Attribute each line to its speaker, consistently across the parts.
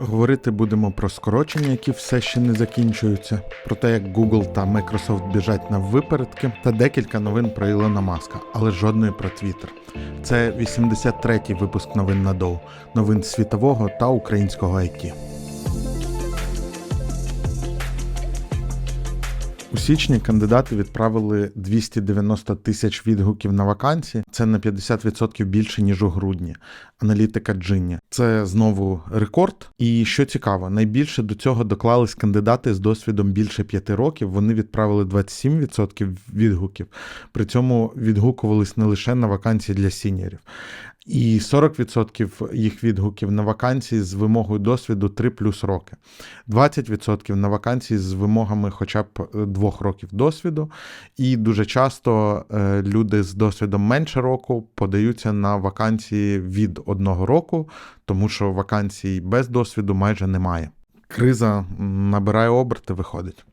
Speaker 1: Говорити будемо про скорочення, які все ще не закінчуються, про те, як Google та Microsoft біжать на випередки, та декілька новин про Ілона Маска, але жодної про Twitter. Це 83-й випуск новин на Доу, новин світового та українського IT. У січні кандидати відправили 290 тисяч відгуків на вакансії. Це на 50% більше ніж у грудні. Аналітика Джинні. Це знову рекорд. І що цікаво, найбільше до цього доклались кандидати з досвідом більше 5 років. Вони відправили 27% відгуків. При цьому відгукувались не лише на вакансії для сіньорів. І 40% їх відгуків на вакансії з вимогою досвіду 3 плюс роки, 20% на вакансії з вимогами хоча б е, двох років досвіду. І дуже часто е, люди з досвідом менше року подаються на вакансії від одного року, тому що вакансій без досвіду майже немає. Криза набирає оберти, виходить.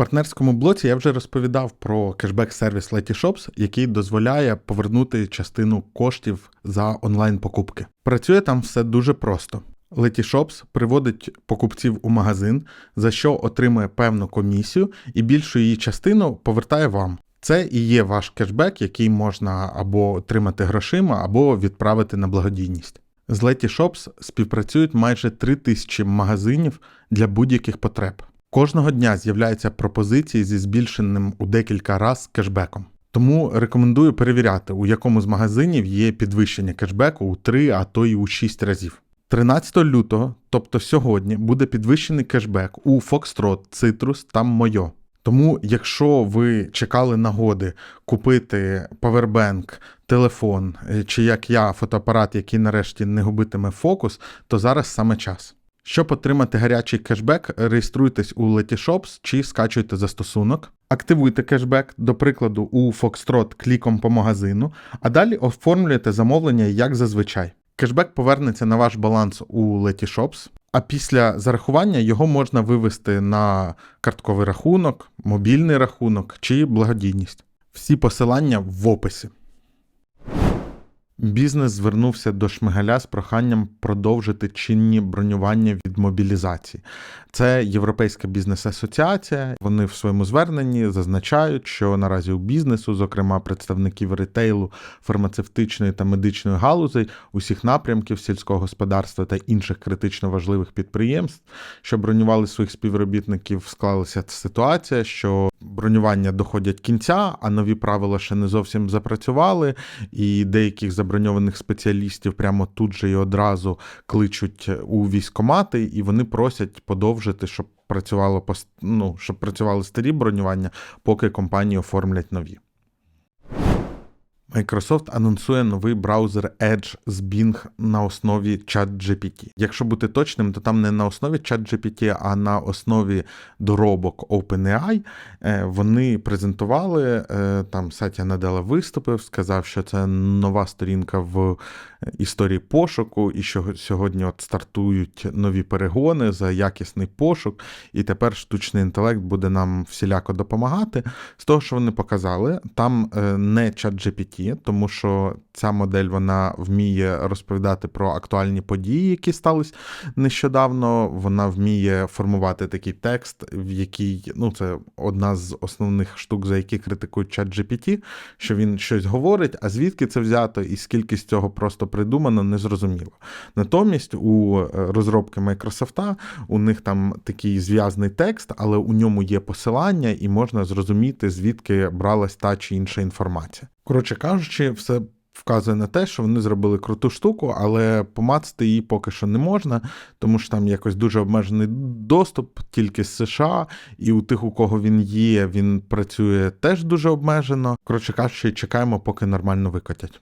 Speaker 1: Партнерському блоці я вже розповідав про кешбек-сервіс Letyshops, який дозволяє повернути частину коштів за онлайн-покупки. Працює там все дуже просто. Letyshops приводить покупців у магазин, за що отримує певну комісію, і більшу її частину повертає вам. Це і є ваш кешбек, який можна або отримати грошима, або відправити на благодійність. З Letyshops співпрацюють майже 3000 магазинів для будь-яких потреб. Кожного дня з'являються пропозиції зі збільшеним у декілька раз кешбеком. Тому рекомендую перевіряти, у якому з магазинів є підвищення кешбеку у 3, а то й у 6 разів. 13 лютого, тобто сьогодні, буде підвищений кешбек у Foxtrot, Citrus та Moyo. Тому, якщо ви чекали нагоди купити павербенк, телефон е, чи як я, фотоапарат, який нарешті не губитиме фокус, то зараз саме час. Щоб отримати гарячий кешбек, реєструйтесь у Letyshops чи скачуйте застосунок, активуйте кешбек, до прикладу, у Foxtrot кліком по магазину, а далі оформлюєте замовлення як зазвичай. Кешбек повернеться на ваш баланс у Letyshops, а після зарахування його можна вивести на картковий рахунок, мобільний рахунок чи благодійність. Всі посилання в описі. Бізнес звернувся до Шмигаля з проханням продовжити чинні бронювання від мобілізації. Це Європейська бізнес-асоціація. Вони в своєму зверненні зазначають, що наразі у бізнесу, зокрема представників ретейлу, фармацевтичної та медичної галузей, усіх напрямків сільського господарства та інших критично важливих підприємств, що бронювали своїх співробітників, склалася ситуація, що бронювання доходять кінця, а нові правила ще не зовсім запрацювали, і деяких заброньованих спеціалістів прямо тут же і одразу кличуть у військомати, і вони просять подовжити, щоб працювало ну, щоб працювали старі бронювання, поки компанії оформлять нові. Microsoft анонсує новий браузер Edge з Bing на основі ChatGPT. Якщо бути точним, то там не на основі ChatGPT, а на основі доробок OpenAI. Е, Вони презентували е, там Сатя Наделла виступив, сказав, що це нова сторінка в історії пошуку, і що сьогодні от стартують нові перегони за якісний пошук, і тепер штучний інтелект буде нам всіляко допомагати. З того, що вони показали, там е, не ChatGPT, тому що ця модель вона вміє розповідати про актуальні події, які стались нещодавно. Вона вміє формувати такий текст, в який ну це одна з основних штук, за які критикують ChatGPT, що він щось говорить, а звідки це взято і скільки з цього просто придумано, незрозуміло. Натомість у е, розробки Microsoft у них там такий зв'язний текст, але у ньому є посилання, і можна зрозуміти, звідки бралась та чи інша інформація. Коротше кажучи, все. Вказує на те, що вони зробили круту штуку, але помацати її поки що не можна, тому що там якось дуже обмежений доступ тільки з США, і у тих, у кого він є, він працює теж дуже обмежено. Коротше кажучи, чекаємо, поки нормально викотять.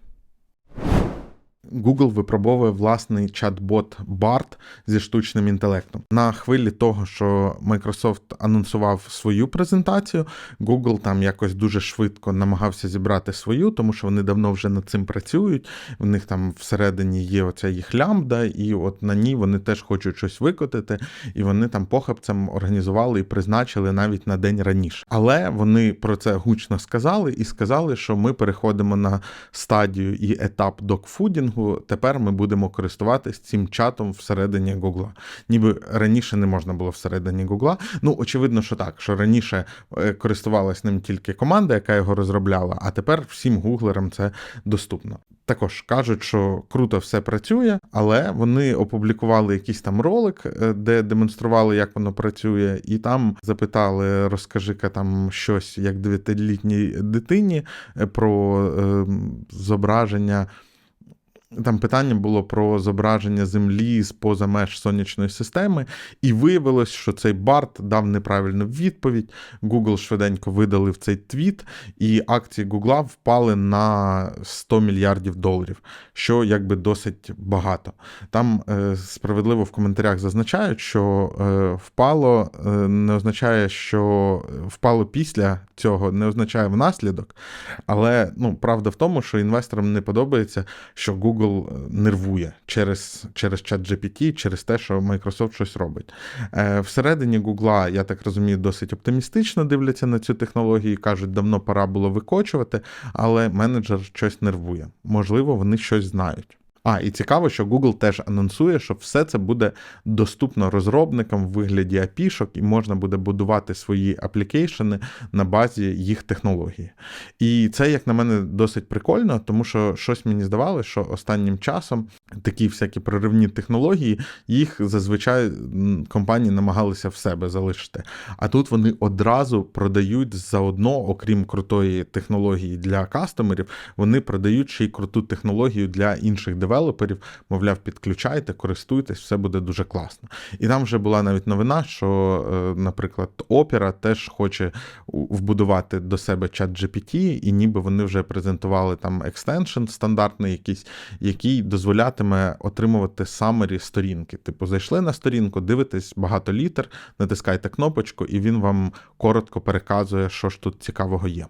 Speaker 1: Google випробовує власний чат-бот BART зі штучним інтелектом. На хвилі того, що Microsoft анонсував свою презентацію, Google там якось дуже швидко намагався зібрати свою, тому що вони давно вже над цим працюють. В них там всередині є оця їх лямбда, і от на ній вони теж хочуть щось викотити, і вони там похабцем організували і призначили навіть на день раніше. Але вони про це гучно сказали і сказали, що ми переходимо на стадію і етап докфудінгу, Бінгу, тепер ми будемо користуватись цим чатом всередині Гугла. Ніби раніше не можна було всередині Гугла. Ну, очевидно, що так, що раніше е, користувалась ним тільки команда, яка його розробляла, а тепер всім гуглерам це доступно. Також кажуть, що круто все працює, але вони опублікували якийсь там ролик, е, де демонстрували, як воно працює, і там запитали, розкажи-ка там щось як дев'ятилітній дитині е, про е, зображення. Там питання було про зображення Землі з поза меж сонячної системи, і виявилось, що цей Барт дав неправильну відповідь. Google швиденько видалив цей твіт, і акції Google впали на 100 мільярдів доларів, що якби досить багато. Там е, справедливо в коментарях зазначають, що е, впало е, не означає, що впало після цього, не означає внаслідок. Але ну, правда в тому, що інвесторам не подобається, що Google нервує через через чат GPT, через те, що Microsoft щось робить. Е, Всередині Google, я так розумію, досить оптимістично дивляться на цю технологію і кажуть, давно пора було викочувати, але менеджер щось нервує. Можливо, вони щось знають. А, і цікаво, що Google теж анонсує, що все це буде доступно розробникам в вигляді апішок, і можна буде будувати свої аплікейшени на базі їх технології. І це, як на мене, досить прикольно, тому що щось мені здавалося, що останнім часом такі всякі проривні технології, їх зазвичай компанії намагалися в себе залишити. А тут вони одразу продають заодно, окрім крутої технології для кастомерів, вони продають ще й круту технологію для інших девелоперів, девелоперів, мовляв, підключайте, користуйтесь, все буде дуже класно. І там вже була навіть новина, що, е, наприклад, Opera теж хоче вбудувати до себе чат GPT, і ніби вони вже презентували там екстеншн стандартний, якийсь, який дозволятиме отримувати самері сторінки. Типу, зайшли на сторінку, дивитесь багато літер, натискайте кнопочку, і він вам коротко переказує, що ж тут цікавого є.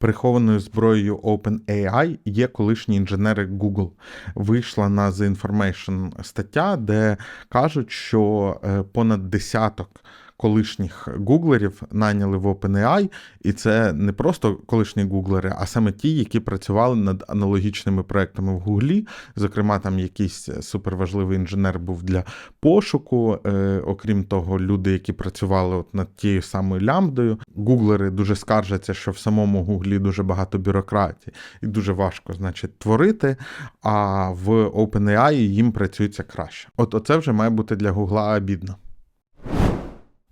Speaker 1: Прихованою зброєю OpenAI є колишні інженери Google. Вийшла на The Information стаття, де кажуть, що е, понад десяток колишніх гуглерів найняли в OpenAI, і це не просто колишні гуглери, а саме ті, які працювали над аналогічними проектами в Гуглі. Зокрема, там якийсь суперважливий інженер був для пошуку. Е, окрім того, люди, які працювали от над тією самою лямбдою. Гуглери дуже скаржаться, що в самому Гуглі дуже багато бюрократії і дуже важко, значить, творити. А в OpenAI їм працюється краще. От оце вже має бути для Гугла обідно.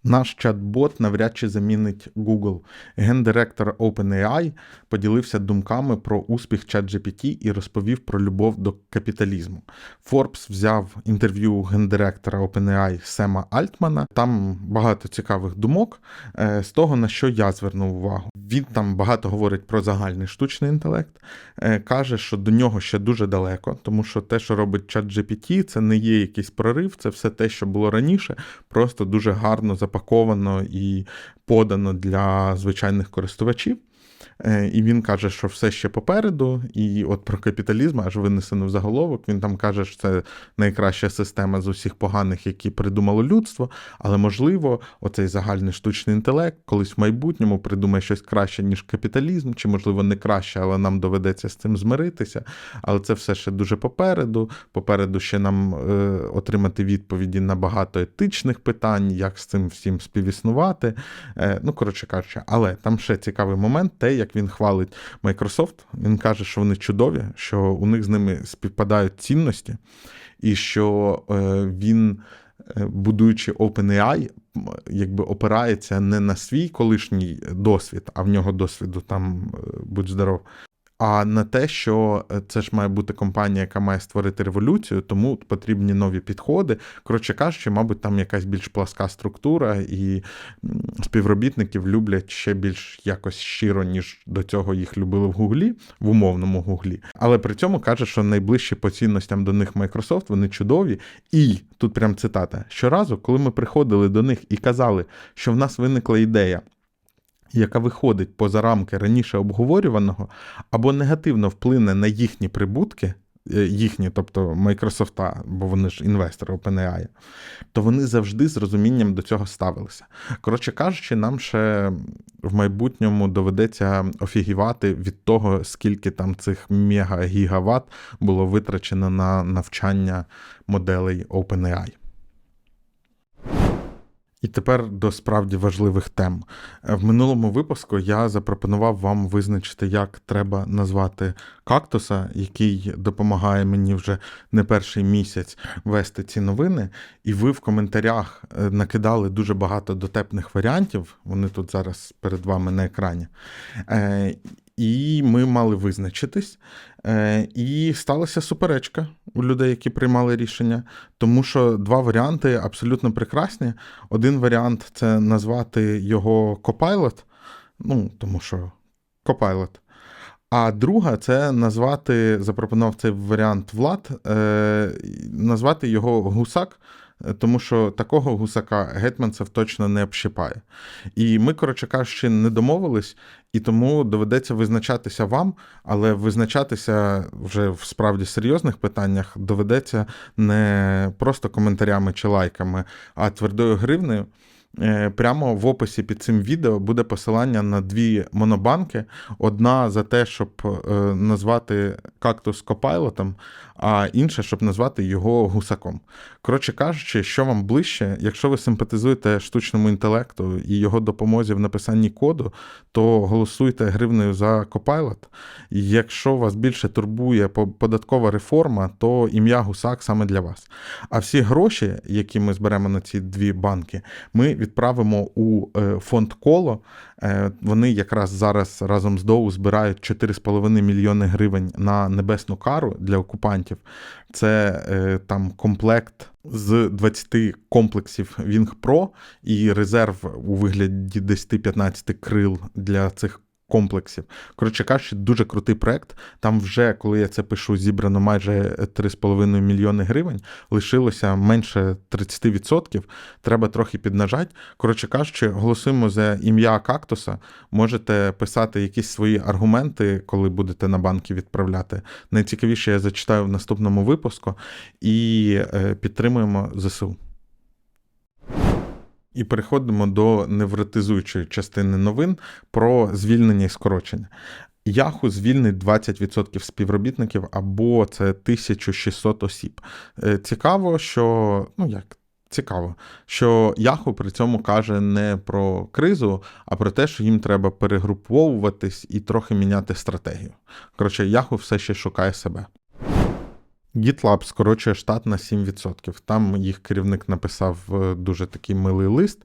Speaker 1: Наш чат-бот навряд чи замінить Google. Гендиректор OpenAI поділився думками про успіх ChatGPT і розповів про любов до капіталізму. Forbes взяв інтерв'ю гендиректора OpenAI Сема Альтмана. Там багато цікавих думок е, з того, на що я звернув увагу. Він там багато говорить про загальний штучний інтелект, е, каже, що до нього ще дуже далеко, тому що те, що робить ChatGPT, це не є якийсь прорив, це все те, що було раніше, просто дуже гарно запаковано і подано для звичайних користувачів. Е, і він каже, що все ще попереду, і от про капіталізм аж винесено в заголовок. Він там каже, що це найкраща система з усіх поганих, які придумало людство. Але можливо, оцей загальний штучний інтелект колись в майбутньому придумає щось краще, ніж капіталізм, чи, можливо, не краще, але нам доведеться з цим змиритися. Але це все ще дуже попереду. Попереду ще нам е, отримати відповіді на багато етичних питань, як з цим всім співіснувати. Е, ну, коротше кажучи, але там ще цікавий момент, те, як він хвалить Microsoft, він каже, що вони чудові, що у них з ними співпадають цінності, і що е, він, е, будуючи OpenAI, якби опирається не на свій колишній досвід, а в нього досвіду там е, будь здоров, а на те, що е, це ж має бути компанія, яка має створити революцію, тому потрібні нові підходи. Коротше кажучи, мабуть, там якась більш пласка структура, і співробітників люблять ще більш якось щиро, ніж до цього їх любили в Гуглі, в умовному Гуглі. Але при цьому каже, що найближчі по цінностям до них Microsoft, вони чудові. І тут прям цитата: щоразу, коли ми приходили до них і казали, що в нас виникла ідея яка виходить поза рамки раніше обговорюваного, або негативно вплине на їхні прибутки, е, їхні, тобто Майкрософта, бо вони ж інвестори OpenAI, то вони завжди з розумінням до цього ставилися. Коротше кажучи, нам ще в майбутньому доведеться офігівати від того, скільки там цих мега-гігават було витрачено на навчання моделей OpenAI. І тепер до справді важливих тем. Е, В минулому випуску я запропонував вам визначити, як треба назвати кактуса, який допомагає мені вже не перший місяць вести ці новини. І ви в коментарях е, накидали дуже багато дотепних варіантів. Вони тут зараз перед вами на екрані. І ми мали визначитись. Е, І сталася суперечка у людей, які приймали рішення, тому що два варіанти абсолютно прекрасні. Один варіант це назвати його Copilot, ну, тому що Copilot. А друга це назвати, запропонував цей варіант Влад, е, назвати його гусак, тому що такого гусака гетьманцев точно не общипає. І ми, коротше кажучи, не домовились, і тому доведеться визначатися вам, але визначатися вже в справді серйозних питаннях доведеться не просто коментарями чи лайками, а твердою гривнею. Е, Прямо в описі під цим відео буде посилання на дві монобанки. Одна за те, щоб е, назвати кактус копайлотом, а інша, щоб назвати його гусаком. Коротше кажучи, що вам ближче, якщо ви симпатизуєте штучному інтелекту і його допомозі в написанні коду, то голосуйте гривнею за. І Якщо вас більше турбує податкова реформа, то ім'я гусак саме для вас. А всі гроші, які ми зберемо на ці дві банки, ми відправимо у е, фонд коло. Е, Вони якраз зараз разом з ДОУ збирають 4,5 мільйони гривень на небесну кару для окупантів. Це е, там комплект з 20 комплексів Pro і резерв у вигляді 10-15 крил для цих комплексів. Коротше кажучи, дуже крутий проект. Там вже, коли я це пишу, зібрано майже 3,5 мільйони гривень. Лишилося менше 30%. Треба трохи піднажати. Коротше кажучи, голосуємо за ім'я кактуса. Можете писати якісь свої аргументи, коли будете на банки відправляти. Найцікавіше я зачитаю в наступному випуску і е, підтримуємо ЗСУ. І переходимо до невротизуючої частини новин про звільнення і скорочення. Яху звільнить 20% співробітників або це 1600 осіб. Е, Цікаво, що ну як. Цікаво, що Яху при цьому каже не про кризу, а про те, що їм треба перегруповуватись і трохи міняти стратегію. Коротше, Яху все ще шукає себе. GitLab скорочує штат на 7%. Там їх керівник написав е, дуже такий милий лист,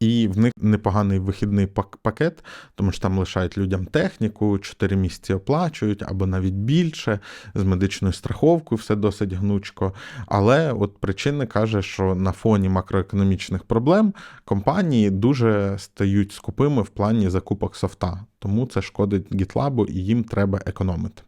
Speaker 1: і в них непоганий вихідний пакет, тому що там лишають людям техніку, 4 місяці оплачують або навіть більше, з медичною страховкою все досить гнучко. Але от причини каже, що на фоні макроекономічних проблем компанії дуже стають скупими в плані закупок софта. Тому це шкодить GitLab і їм треба економити.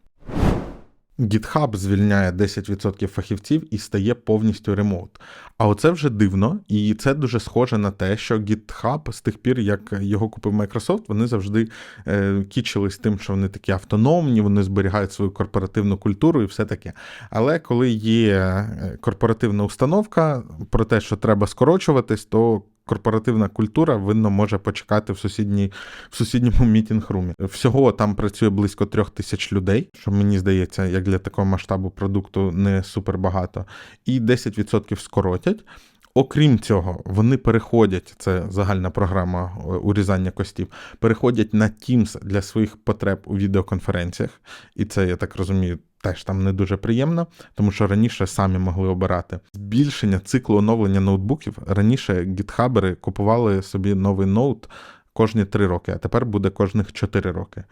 Speaker 1: GitHub звільняє 10% фахівців і стає повністю ремоут. А оце вже дивно, і це дуже схоже на те, що GitHub з тих пір, як його купив Microsoft, вони завжди е, кічились тим, що вони такі автономні, вони зберігають свою корпоративну культуру і все таке. Але коли є е, корпоративна установка про те, що треба скорочуватись, то корпоративна культура винно може почекати в сусідній в сусідньому мітінг-румі. Всього там працює близько трьох тисяч людей, що мені здається, як для такого масштабу продукту не супер багато, і 10% скоротять. Окрім цього, вони переходять, це загальна програма е, урізання костів, переходять на Teams для своїх потреб у відеоконференціях, і це, я так розумію, теж там не дуже приємно, тому що раніше самі могли обирати. Збільшення циклу оновлення ноутбуків. Раніше гітхабери купували собі новий ноут кожні 3 роки, а тепер буде кожних 4 роки.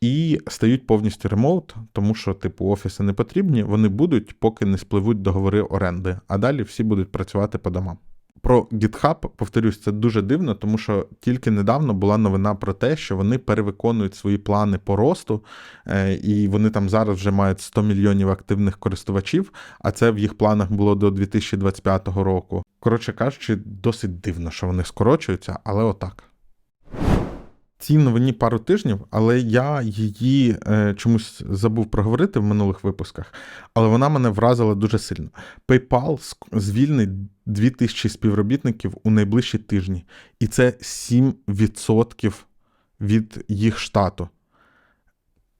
Speaker 1: І стають повністю ремоут, тому що, типу, офіси не потрібні, вони будуть, поки не спливуть договори оренди, а далі всі будуть працювати по домам. Про GitHub, повторюсь, це дуже дивно, тому що тільки недавно була новина про те, що вони перевиконують свої плани по росту, е, і вони там зараз вже мають 100 мільйонів активних користувачів, а це в їх планах було до 2025 року. Коротше кажучи, досить дивно, що вони скорочуються, але отак. Цій новині пару тижнів, але я її е, чомусь забув проговорити в минулих випусках, але вона мене вразила дуже сильно. PayPal звільнить 2000 співробітників у найближчі тижні, і це 7% від їх штату.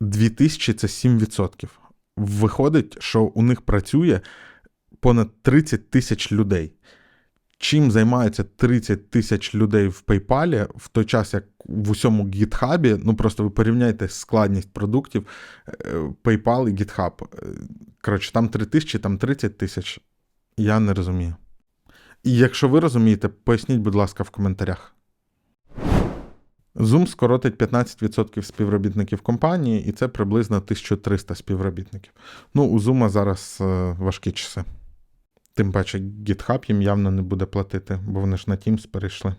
Speaker 1: 2000 це 7%. Виходить, що у них працює понад 30 тисяч людей. Чим займаються 30 тисяч людей в PayPal, в той час, як в усьому GitHub, ну просто ви порівняйте складність продуктів е, PayPal і GitHub. Е, Коротше, там 3 тисячі, там 30 тисяч. Я не розумію. І якщо ви розумієте, поясніть, будь ласка, в коментарях. Zoom скоротить 15% співробітників компанії, і це приблизно 1300 співробітників. Ну, у Zoom зараз е, важкі часи. Тим паче, GitHub їм явно не буде платити, бо вони ж на Teams перейшли.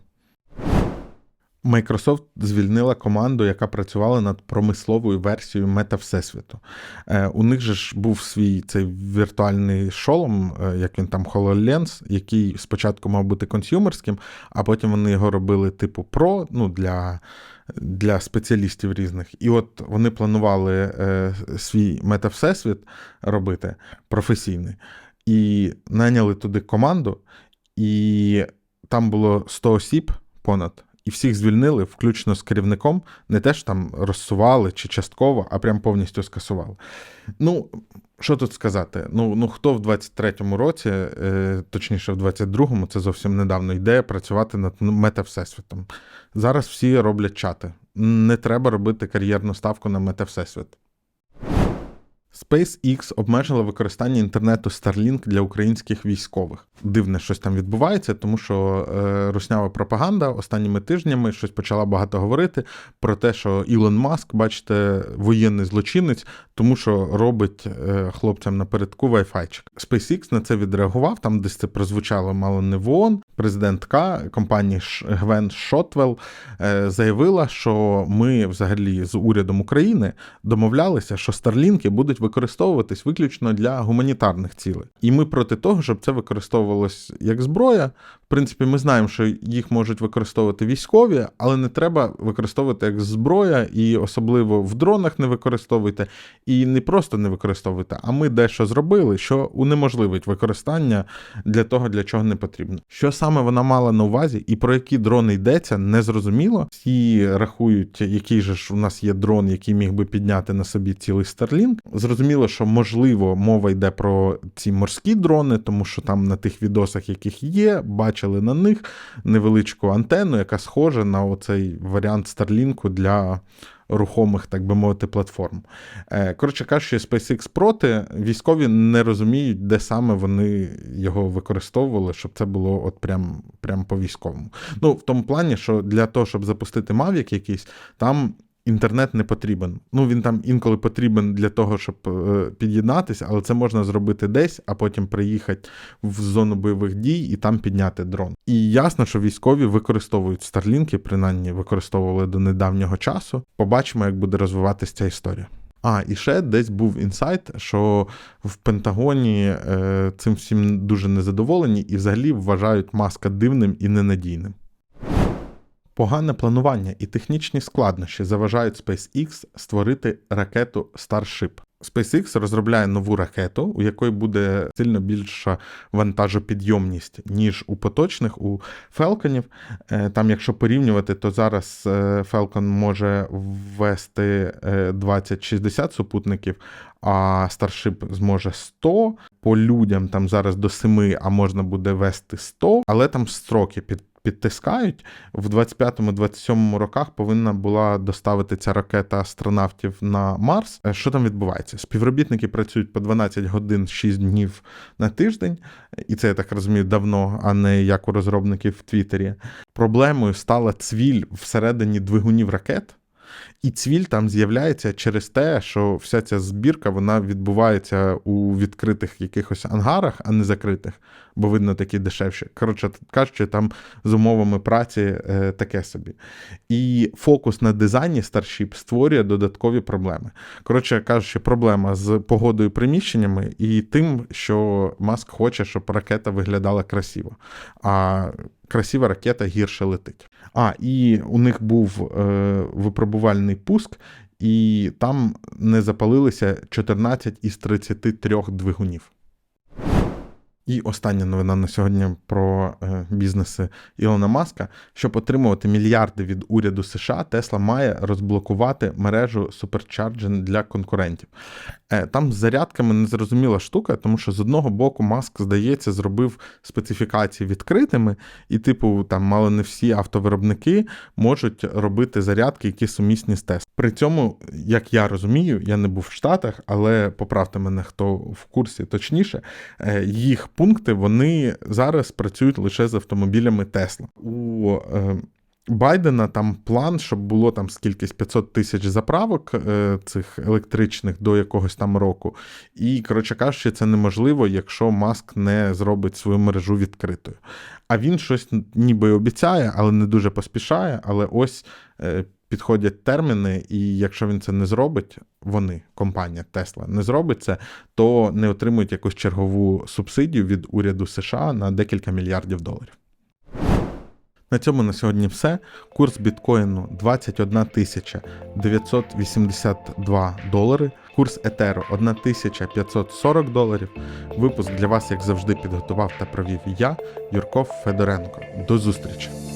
Speaker 1: Microsoft звільнила команду, яка працювала над промисловою версією Мета Всесвіту. Е, у них же ж був свій цей віртуальний шолом, е, як він там HoloLens, який спочатку мав бути консюмерським, а потім вони його робили типу Pro, ну, для, для спеціалістів різних. І от вони планували е, свій Мета Всесвіт робити професійний. І наняли туди команду, і там було 100 осіб понад, і всіх звільнили, включно з керівником, не те ж там розсували чи частково, а прям повністю скасували. Ну, що тут сказати? Ну, ну хто в 23-му році, е, точніше, в 22-му, це зовсім недавно, йде працювати над мета Всесвітом. Зараз всі роблять чати. Не треба робити кар'єрну ставку на мета Всесвіт. SpaceX обмежила використання інтернету Starlink для українських військових. Дивне, щось там відбувається, тому що е, руснява пропаганда останніми тижнями щось почала багато говорити про те, що Ілон Маск, бачите, воєнний злочинець, тому що робить е, хлопцям напередку Wi-Fi. SpaceX на це відреагував. Там десь це прозвучало мало не в ООН. Президентка компанії Гвен Шотвелл е, заявила, що ми взагалі з урядом України домовлялися, що Старлінки будуть використовуватись виключно для гуманітарних цілей. І ми проти того, щоб це використовувалось як зброя. В принципі, ми знаємо, що їх можуть використовувати військові, але не треба використовувати як зброя, і особливо в дронах не використовуйте. І не просто не використовуйте, а ми дещо зробили, що унеможливить використання для того, для чого не потрібно. Що саме вона мала на увазі, і про які дрони йдеться, не зрозуміло. Всі рахують, який же ж у нас є дрон, який міг би підняти на собі цілий Starlink. Зрозуміло, що можливо мова йде про ці морські дрони, тому що там на тих відосах, яких є, бачили на них невеличку антенну, яка схожа на оцей варіант Старлінку для рухомих, так би мовити, платформ. Е, Коротше кажучи, SpaceX проти, військові не розуміють, де саме вони його використовували, щоб це було от прям, прям по військовому. Ну, в тому плані, що для того, щоб запустити Mavic якийсь, там. Інтернет не потрібен. Ну він там інколи потрібен для того, щоб е, під'єднатися, але це можна зробити десь, а потім приїхати в зону бойових дій і там підняти дрон. І ясно, що військові використовують старлінки, принаймні використовували до недавнього часу. Побачимо, як буде розвиватися ця історія. А, і ще десь був інсайт, що в Пентагоні е, цим всім дуже незадоволені і взагалі вважають маска дивним і ненадійним. Погане планування і технічні складнощі заважають SpaceX створити ракету Starship. SpaceX розробляє нову ракету, у якої буде сильно більша вантажопідйомність, ніж у поточних у Falconів. Е, Там, якщо порівнювати, то зараз е, Falcon може ввести е, 20-60 супутників, а Starship зможе 100. По людям там зараз до 7, а можна буде вести 100, але там строки під підтискають. В 25-27 роках повинна була доставити ця ракета астронавтів на Марс. Е, Що там відбувається? Співробітники працюють по 12 годин 6 днів на тиждень, і це я так розумію давно, а не як у розробників в Твіттері. Проблемою стала цвіль всередині двигунів ракет. І цвіль там з'являється через те, що вся ця збірка вона відбувається у відкритих якихось ангарах, а не закритих, бо видно такі дешевші. Коротше кажучи, там з умовами праці е, таке собі. І фокус на дизайні Starship створює додаткові проблеми. Коротше кажучи, проблема з погодою приміщеннями і тим, що Маск хоче, щоб ракета виглядала красиво. А красива ракета гірше летить. А, і у них був е, випробувальний пуск, і там не запалилися 14 із 33 двигунів. І остання новина на сьогодні про е, бізнеси Ілона Маска. Щоб отримувати мільярди від уряду США, Тесла має розблокувати мережу суперчарджень для конкурентів. Е, там з зарядками незрозуміла штука, тому що з одного боку Маск, здається, зробив специфікації відкритими, і, типу, там мало не всі автовиробники можуть робити зарядки, які сумісні з Тесла. При цьому, як я розумію, я не був в Штатах, але поправте мене, хто в курсі точніше, е, їх пункти вони зараз працюють лише з автомобілями Тесла. У е, Байдена там план, щоб було там скількись 500 тисяч заправок е, цих електричних до якогось там року. І, коротше кажучи, це неможливо, якщо Маск не зробить свою мережу відкритою. А він щось ніби обіцяє, але не дуже поспішає. Але ось е, підходять терміни, і якщо він це не зробить, вони, компанія Тесла, не зробить це, то не отримують якусь чергову субсидію від уряду США на декілька мільярдів доларів. На цьому на сьогодні все. Курс біткоїну 21 тисяча 982 долари. Курс Етеру 1540 доларів. Випуск для вас, як завжди, підготував та провів я, Юрков Федоренко. До зустрічі!